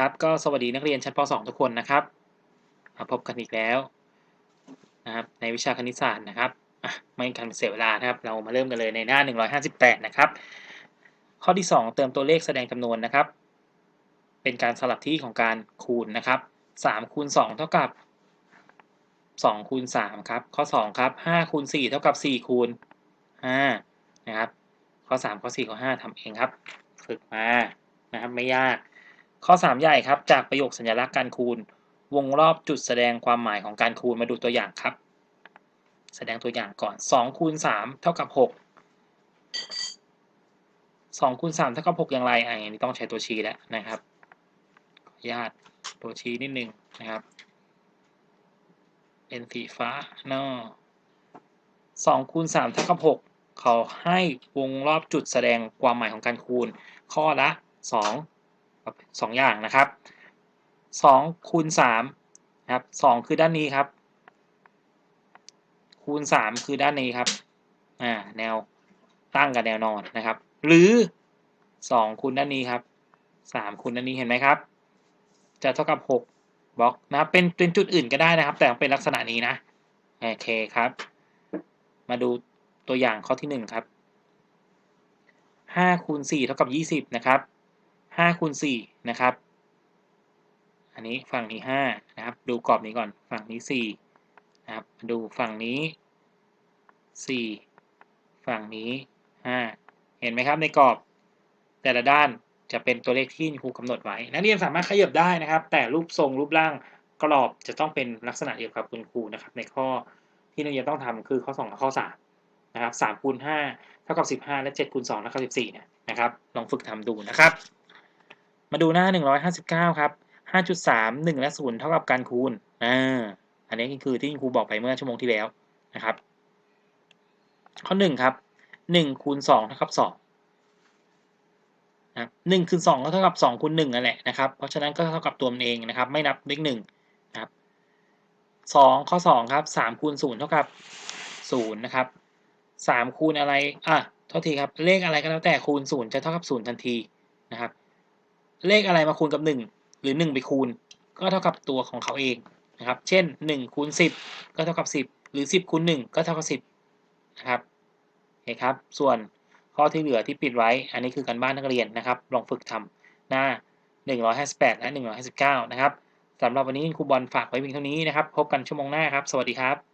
ครับก็สวัสดีนักเรียนชั้นป .2 ทุกคนนะครับมาพบกันอีกแล้วนะครับในวิชาคณิตศาสตร์นะครับไม่กันเสียเวลานะครับ เรามาเริ่มกันเลยในหน้า 158 นะครับ ข้อที่ 2 เติมตัวเลขแสดงจำนวนนะครับ เป็นการสลับที่ของการคูณนะครับ3คูณ2เท่ากับ2คูณ3ครับ ข้อ2ครับ5คูณ4เท่ากับ 4 คูณ5นะครับ ข้อ 3 ข้อ 4 ข้อ 5ทำเองครับ ฝึกมานะครับไม่ยาก ข้อ 3 ใหญ่ครับ จากประโยคสัญลักษณ์การคูณ วงรอบจุดแสดงความหมายของการคูณมาดูตัวอย่างครับ แสดงตัวอย่างก่อน2คูณ3เท่ากับ 6 2คูณ3เท่ากับ 6 อย่างไรอะอันนี้ต้องใช้ตัวชี้แล้วนะครับขออนุญาตตัวชี้นิดนึงนะครับเป็นสีฟ้าเนาะ2คูณ3เท่ากับ6เขาให้วงรอบจุดแสดงความหมายของการคูณ ข้อละ2 2ออย่างนะครับ2คูณ3นะครับ2คือด้านนี้ครับ คูณ3คือด้านนี้ครับอ่าแนวตั้งกับแนวนอนนะครับ หรือ2คูณด้านนี้ครับ3คูณด้านนี้เห็นไหมครับ จะเท่ากับ6บล็อกนะครับเป็นเป็นจุดอื่นก็ได้นะครับ แต่เป็นลักษณะนี้นะโอเคครับ มาดูตัวอย่างข้อที่1ครับ5คูณ4เท่ากับ20นะครับ 5คูณ4นะครับ อันนี้ฝั่งนี้5นะครับ ดูกรอบนี้ก่อน ฝั่งนี้4นะครับ ดูฝั่งนี้ 4 ฝั่งนี้ 5 เห็นไหมครับในกรอบ แต่ละด้านจะเป็นตัวเลขที่ครูกำหนดไว้ นักเรียนสามารถขยับได้นะครับ แต่รูปทรงรูปร่างกรอบจะต้องเป็นลักษณะเดียวกับคุณครูนะครับ ในข้อที่นักเรียนต้องทำคือข้อ2กับข้อ 3 นะครับ3คูณ5เท่ากับ 15 และ7คูณ2เท่ากับ 14 เนี่ยนะครับ ลองฝึกทำดูนะครับ มาดูหน้า 159 ครับ 5.3 1 และ 0 เท่ากับการคูณอ่าอันนี้คือที่ครูบอกไปเมื่อชั่วโมงที่แล้วนะครับ ข้อ 1 ครับ 1 คูณ 2 เท่ากับ 2นะครับ1คูณ2ก็เท่ากับ2คูณ1นั่นแหละนะครับ เพราะฉะนั้นก็เท่ากับตัวมันเองนะครับ ไม่นับเลข1นะครับ2ข้อ2ครับ3คูณ0เท่ากับ0นะครับ3คูณอะไรอะโทษทีครับเลขอะไรก็แล้วแต่คูณ0จะเท่ากับ0ทันทีนะครับ เลขอะไรมาคูณกับ 1 หรือ 1 ไปคูณ ก็เท่ากับตัวของเขาเองนะครับ เช่น1คูณ10 ก็เท่ากับ 10 หรือ 10คูณ1 ก็เท่ากับ 10นะครับโอเคครับ ส่วนข้อที่เหลือที่ปิดไว้ อันนี้คือการบ้านนักเรียนนะครับ ลองฝึกทำหน้า 158 และ 159 นะครับสำหรับวันนี้ครูบอลฝากไว้เพียงเท่านี้นะครับ พบกันชั่วโมงหน้าครับ สวัสดีครับ